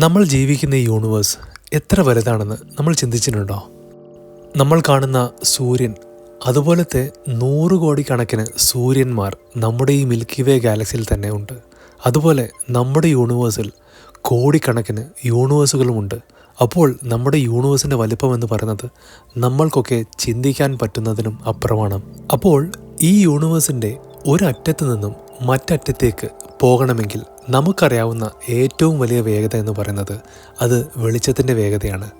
നമ്മൾ ജീവിക്കുന്ന ഈ യൂണിവേഴ്സ് എത്ര വലുതാണെന്ന് നമ്മൾ ചിന്തിച്ചിട്ടുണ്ടോ? നമ്മൾ കാണുന്ന സൂര്യൻ അതുപോലത്തെ നൂറ് കോടിക്കണക്കിന് സൂര്യന്മാർ നമ്മുടെ ഈ മിൽക്കി വേ ഗാലക്സിയിൽ തന്നെ ഉണ്ട്. അതുപോലെ നമ്മുടെ യൂണിവേഴ്സിൽ കോടിക്കണക്കിന് യൂണിവേഴ്സുകളുമുണ്ട് അപ്പോൾ നമ്മുടെ യൂണിവേഴ്സിന്റെ വലിപ്പം എന്ന് പറയുന്നത് നമ്മൾക്കൊക്കെ ചിന്തിക്കാൻ പറ്റുന്നതിനും അപ്പുറമാണ്. അപ്പോൾ ഈ യൂണിവേഴ്സിന്റെ ഒരറ്റത്ത് നിന്നും മറ്ററ്റത്തേക്ക് പോകണമെങ്കിൽ നമുക്കറിയാവുന്ന ഏറ്റവും വലിയ വേഗത എന്ന് പറയുന്നത് അത് വെളിച്ചത്തിന്റെ വേഗതയാണ്.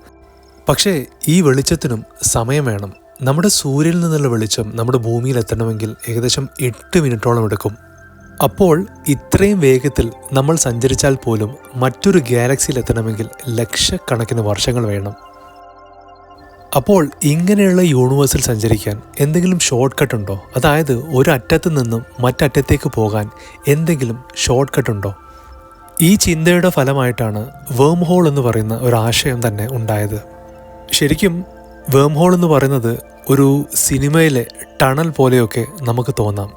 പക്ഷേ ഈ വെളിച്ചത്തിനും സമയം വേണം. നമ്മുടെ സൂര്യനിൽ നിന്നുള്ള വെളിച്ചം നമ്മുടെ ഭൂമിയിൽ എത്തണമെങ്കിൽ ഏകദേശം എട്ട് മിനിറ്റോളം എടുക്കും. അപ്പോൾ ഇത്രയും വേഗത്തിൽ നമ്മൾ സഞ്ചരിച്ചാൽ പോലും മറ്റൊരു ഗാലക്സിയിൽ എത്തണമെങ്കിൽ ലക്ഷക്കണക്കിന് വർഷങ്ങൾ വേണം. അപ്പോൾ ഇങ്ങനെയുള്ള യൂണിവേഴ്സിൽ സഞ്ചരിക്കാൻ എന്തെങ്കിലും ഷോർട്ട് കട്ട് ഉണ്ടോ? അതായത് ഒരു നിന്നും മറ്ററ്റത്തേക്ക് പോകാൻ എന്തെങ്കിലും ഷോർട്ട് കട്ട് ഉണ്ടോ? ഈ ചിന്തയുടെ ഫലമായിട്ടാണ് വേം ഹോൾ എന്ന് പറയുന്ന ഒരു ആശയം തന്നെ ഉണ്ടായത്. ശരിക്കും വേം ഹോൾ എന്ന് പറയുന്നത് ഒരു സിനിമയിലെ ടണൽ പോലെയൊക്കെ നമുക്ക് തോന്നാം.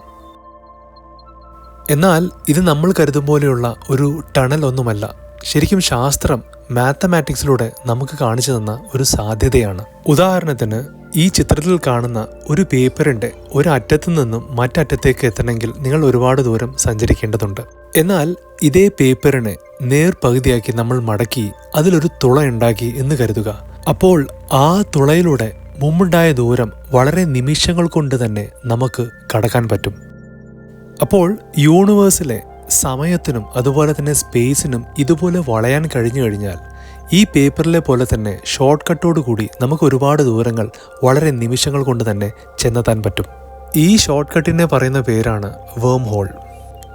എന്നാൽ ഇത് നമ്മൾ കരുതും പോലെയുള്ള ഒരു ടണൽ ഒന്നുമല്ല. ശരിക്കും ശാസ്ത്രം മാത്തമാറ്റിക്സിലൂടെ നമുക്ക് കാണിച്ചു തന്ന ഒരു സാധ്യതയാണ്. ഉദാഹരണത്തിന് ഈ ചിത്രത്തിൽ കാണുന്ന ഒരു പേപ്പറിന്റെ ഒരു അറ്റത്തു നിന്നും മറ്ററ്റത്തേക്ക് എത്തണമെങ്കിൽ നിങ്ങൾ ഒരുപാട് ദൂരം സഞ്ചരിക്കേണ്ടതുണ്ട്. എന്നാൽ ഇതേ പേപ്പറിനെ നേർ പകുതിയാക്കി നമ്മൾ മടക്കി അതിലൊരു തുള ഉണ്ടാക്കി എന്ന് കരുതുക. അപ്പോൾ ആ തുളയിലൂടെ മുമ്പുണ്ടായ ദൂരം വളരെ നിമിഷങ്ങൾ കൊണ്ട് തന്നെ നമുക്ക് കടക്കാൻ പറ്റും. അപ്പോൾ യൂണിവേഴ്സിലെ സമയത്തിനും അതുപോലെ തന്നെ സ്പേസിനും ഇതുപോലെ വളയാൻ കഴിഞ്ഞു കഴിഞ്ഞാൽ ഈ പേപ്പറിലെ പോലെ തന്നെ ഷോർട്ട് കൂടി നമുക്ക് ഒരുപാട് ദൂരങ്ങൾ വളരെ നിമിഷങ്ങൾ കൊണ്ട് തന്നെ ചെന്നെത്താൻ പറ്റും. ഈ ഷോർട്ട് കട്ടിനെ പറയുന്ന പേരാണ് വേം ഹോൾ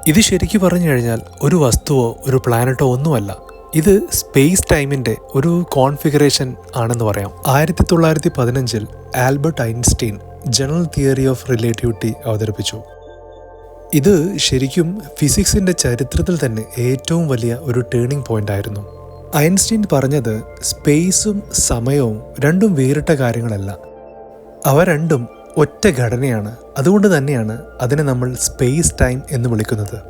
ഇത് ശരിക്കു പറഞ്ഞു കഴിഞ്ഞാൽ ഒരു വസ്തുവോ ഒരു പ്ലാനറ്റോ ഒന്നുമല്ല. ഇത് സ്പേസ് ടൈമിന്റെ ഒരു കോൺഫിഗറേഷൻ ആണെന്ന് പറയാം. ആയിരത്തി തൊള്ളായിരത്തി പതിനഞ്ചിൽ Albert Einstein general theory of relativity അവതരിപ്പിച്ചു. ഇത് ശരിക്കും ഫിസിക്സിന്റെ ചരിത്രത്തിൽ തന്നെ ഏറ്റവും വലിയ ഒരു ടേണിംഗ് പോയിന്റ് ആയിരുന്നു. ഐൻസ്റ്റീൻ പറഞ്ഞത് സ്പേസും സമയവും രണ്ടും വേറിട്ട കാര്യങ്ങളല്ല. അവ രണ്ടും ഒറ്റ ഘടനയാണ്. അതുകൊണ്ട് തന്നെയാണ് അതിനെ നമ്മൾ സ്പേസ് ടൈം എന്ന് വിളിക്കുന്നത്.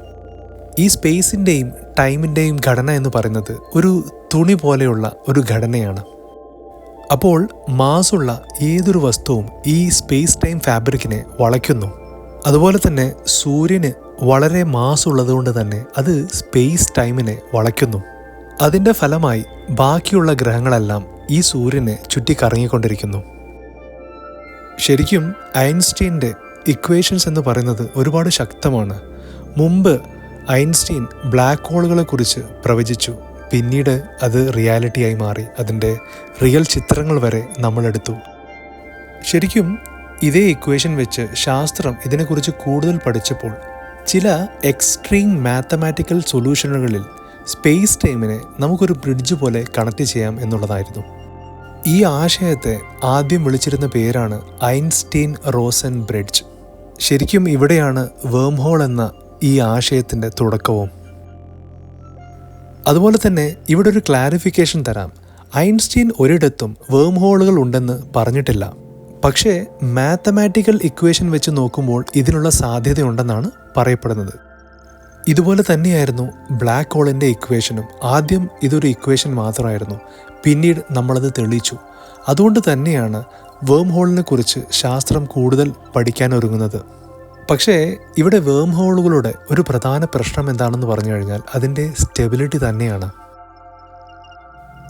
ഈ സ്പേസിന്റെയും ടൈമിന്റെയും ഘടന എന്ന് പറയുന്നത് ഒരു തുണി പോലെയുള്ള ഒരു ഘടനയാണ്. അപ്പോൾ മാസുള്ള ഏതൊരു വസ്തുവും ഈ സ്പേസ് ടൈം ഫാബ്രിക്കിനെ വളയ്ക്കുന്നു. അതുപോലെ തന്നെ സൂര്യന് വളരെ മാസ് ഉള്ളതുകൊണ്ട് തന്നെ അത് സ്പേസ് ടൈമിനെ വളയ്ക്കുന്നു. അതിന്റെ ഫലമായി ബാക്കിയുള്ള ഗ്രഹങ്ങളെല്ലാം ഈ സൂര്യനെ ചുറ്റിക്കറങ്ങിക്കൊണ്ടിരിക്കുന്നു. ശരിക്കും ഐൻസ്റ്റീന്റെ ഇക്വേഷൻസ് എന്ന് പറയുന്നത് ഒരുപാട് ശക്തമാണ്. മുമ്പ് ഐൻസ്റ്റീൻ ബ്ലാക്ക് ഹോളുകളെ കുറിച്ച് പ്രവചിച്ചു. പിന്നീട് അത് റിയാലിറ്റിയായി മാറി. അതിന്റെ റിയൽ ചിത്രങ്ങൾ വരെ നമ്മളെടുത്തു. ശരിക്കും ഇതേ ഇക്വേഷൻ വെച്ച് ശാസ്ത്രം ഇതിനെക്കുറിച്ച് കൂടുതൽ പഠിച്ചപ്പോൾ ചില എക്സ്ട്രീം മാത്തമാറ്റിക്കൽ സൊല്യൂഷനുകളിൽ സ്പേസ് ടൈമിനെ നമുക്കൊരു ബ്രിഡ്ജ് പോലെ കണക്ട് ചെയ്യാം എന്നുള്ളതായിരുന്നു. ഈ ആശയത്തെ ആദ്യം വിളിച്ചിരുന്ന പേരാണ് ഐൻസ്റ്റീൻ റോസൻ ബ്രിഡ്ജ് ശരിക്കും ഇവിടെയാണ് വേം ഹോൾ എന്ന ഈ ആശയത്തിന്റെ തുടക്കവും. അതുപോലെ തന്നെ ഇവിടെ ഒരു ക്ലാരിഫിക്കേഷൻ തരാം. ഐൻസ്റ്റീൻ ഒരിടത്തും വേം ഹോളുകൾ ഉണ്ടെന്ന് പറഞ്ഞിട്ടില്ല. പക്ഷേ മാത്തമാറ്റിക്കൽ ഇക്വേഷൻ വെച്ച് നോക്കുമ്പോൾ ഇതിനുള്ള സാധ്യതയുണ്ടെന്നാണ് പറയപ്പെടുന്നത്. ഇതുപോലെ തന്നെയായിരുന്നു ബ്ലാക്ക് ഹോളിന്റെ ഇക്വേഷനും ആദ്യം ഇതൊരു ഇക്വേഷൻ മാത്രമായിരുന്നു. പിന്നീട് നമ്മളത് തെളിയിച്ചു. അതുകൊണ്ട് തന്നെയാണ് വേം ഹോളിനെ കുറിച്ച് ശാസ്ത്രം കൂടുതൽ പഠിക്കാൻ ഒരുങ്ങുന്നത്. പക്ഷേ ഇവിടെ വേം ഹോളുകളുടെ ഒരു പ്രധാന പ്രശ്നം എന്താണെന്ന് പറഞ്ഞു കഴിഞ്ഞാൽ അതിന്റെ സ്റ്റെബിലിറ്റി തന്നെയാണ്.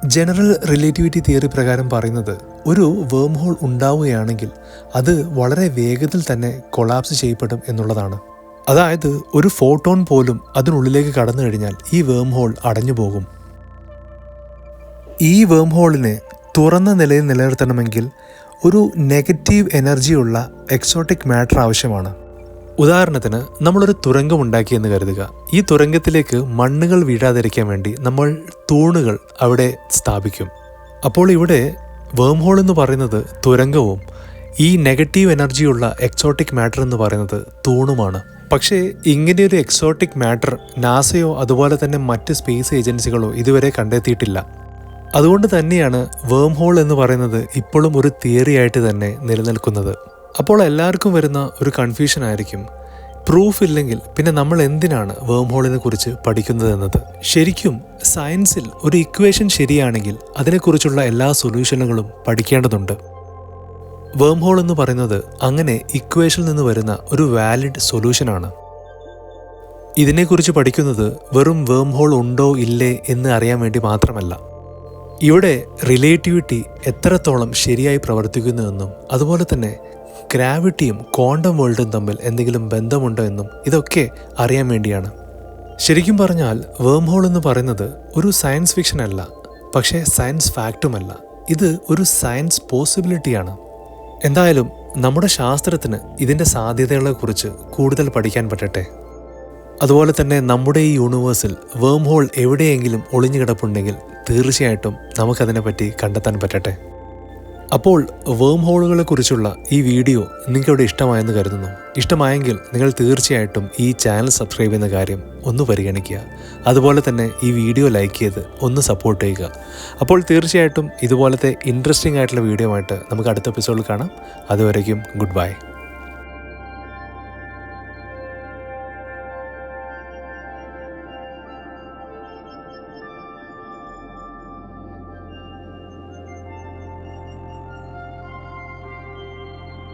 ജനറൽ റിലേറ്റിവിറ്റി തിയറി പ്രകാരം പറയുന്നത് ഒരു വേം ഹോൾ ഉണ്ടാവുകയാണെങ്കിൽ അത് വളരെ വേഗത്തിൽ തന്നെ കൊളാപ്സ് ചെയ്യപ്പെടും എന്നുള്ളതാണ്. അതായത് ഒരു ഫോട്ടോൺ പോലും അതിനുള്ളിലേക്ക് കടന്നു കഴിഞ്ഞാൽ ഈ വേം ഹോൾ അടഞ്ഞു പോകും. ഈ വേം ഹോളിനെ തുറന്ന നിലയിൽ നിലനിർത്തണമെങ്കിൽ ഒരു നെഗറ്റീവ് എനർജിയുള്ള എക്സോട്ടിക് മാറ്റർ ആവശ്യമാണ്. ഉദാഹരണത്തിന് നമ്മളൊരു തുരങ്കം ഉണ്ടാക്കിയെന്ന് കരുതുക. ഈ തുരങ്കത്തിലേക്ക് മണ്ണുകൾ വീഴാതിരിക്കാൻ വേണ്ടി നമ്മൾ തൂണുകൾ അവിടെ സ്ഥാപിക്കും. അപ്പോൾ ഇവിടെ വേം ഹോൾ എന്ന് പറയുന്നത് തുരങ്കവും ഈ നെഗറ്റീവ് എനർജിയുള്ള എക്സോട്ടിക് മാറ്റർ എന്ന് പറയുന്നത് തൂണുമാണ്. പക്ഷേ ഇങ്ങനെയൊരു എക്സോട്ടിക് മാറ്റർ നാസയോ അതുപോലെ തന്നെ മറ്റ് സ്പേസ് ഏജൻസികളോ ഇതുവരെ കണ്ടെത്തിയിട്ടില്ല. അതുകൊണ്ട് തന്നെയാണ് വേം ഹോൾ എന്ന് പറയുന്നത് ഇപ്പോഴും ഒരു തിയറി ആയിട്ട് തന്നെ നിലനിൽക്കുന്നത്. അപ്പോൾ എല്ലാവർക്കും വരുന്ന ഒരു കൺഫ്യൂഷൻ ആയിരിക്കും. പ്രൂഫ് ഇല്ലെങ്കിൽ പിന്നെ നമ്മൾ എന്തിനാണ് വേം ഹോളിനെ കുറിച്ച് പഠിക്കുന്നത് എന്നത് ശരിക്കും സയൻസിൽ ഒരു ഇക്വേഷൻ ശരിയാണെങ്കിൽ അതിനെക്കുറിച്ചുള്ള എല്ലാ സൊല്യൂഷനുകളും പഠിക്കേണ്ടതുണ്ട്. വേം ഹോൾ എന്ന് പറയുന്നത് അങ്ങനെ ഇക്വേഷനിൽ നിന്ന് വരുന്ന ഒരു വാലിഡ് സൊല്യൂഷനാണ് ഇതിനെക്കുറിച്ച് പഠിക്കുന്നത് വെറും വേം ഹോൾ ഉണ്ടോ ഇല്ലേ എന്ന് അറിയാൻ വേണ്ടി മാത്രമല്ല. ഇവിടെ റിലേറ്റിവിറ്റി എത്രത്തോളം ശരിയായി പ്രവർത്തിക്കുന്നുവെന്നും അതുപോലെ തന്നെ ഗ്രാവിറ്റിയും ക്വാണ്ടം വേൾഡും തമ്മിൽ എന്തെങ്കിലും ബന്ധമുണ്ടോ എന്നും ഇതൊക്കെ അറിയാൻ വേണ്ടിയാണ്. ശരിക്കും പറഞ്ഞാൽ വേം ഹോൾ എന്ന് പറയുന്നത് ഒരു സയൻസ് ഫിക്ഷൻ അല്ല പക്ഷേ സയൻസ് ഫാക്റ്റുമല്ല ഇത് ഒരു സയൻസ് പോസിബിലിറ്റിയാണ് എന്തായാലും നമ്മുടെ ശാസ്ത്രത്തിന് ഇതിന്റെ സാധ്യതകളെക്കുറിച്ച് കൂടുതൽ പഠിക്കാൻ പറ്റട്ടെ. അതുപോലെ തന്നെ നമ്മുടെ ഈ യൂണിവേഴ്സിൽ വേം ഹോൾ എവിടെയെങ്കിലും ഒളിഞ്ഞു കിടപ്പുണ്ടെങ്കിൽ തീർച്ചയായിട്ടും നമുക്കതിനെപ്പറ്റി കണ്ടെത്താൻ പറ്റട്ടെ. അപ്പോൾ വേം ഹോളുകളെ കുറിച്ചുള്ള ഈ വീഡിയോ നിങ്ങളുടെ ഇഷ്ടമായെന്ന് കരുതുന്നു. ഇഷ്ടമായെങ്കിൽ നിങ്ങൾ തീർച്ചയായിട്ടും ഈ ചാനൽ സബ്സ്ക്രൈബ് ചെയ്യുന്ന കാര്യം ഒന്ന് പരിഗണിക്കുക. അതുപോലെ തന്നെ ഈ വീഡിയോ ലൈക്ക് ചെയ്ത് ഒന്ന് സപ്പോർട്ട് ചെയ്യുക. അപ്പോൾ തീർച്ചയായിട്ടും ഇതുപോലത്തെ ഇൻട്രസ്റ്റിംഗ് ആയിട്ടുള്ള വീഡിയോ ആയിട്ട് നമുക്ക് അടുത്ത എപ്പിസോഡിൽ കാണാം. അതുവരേക്കും ഗുഡ് ബൈ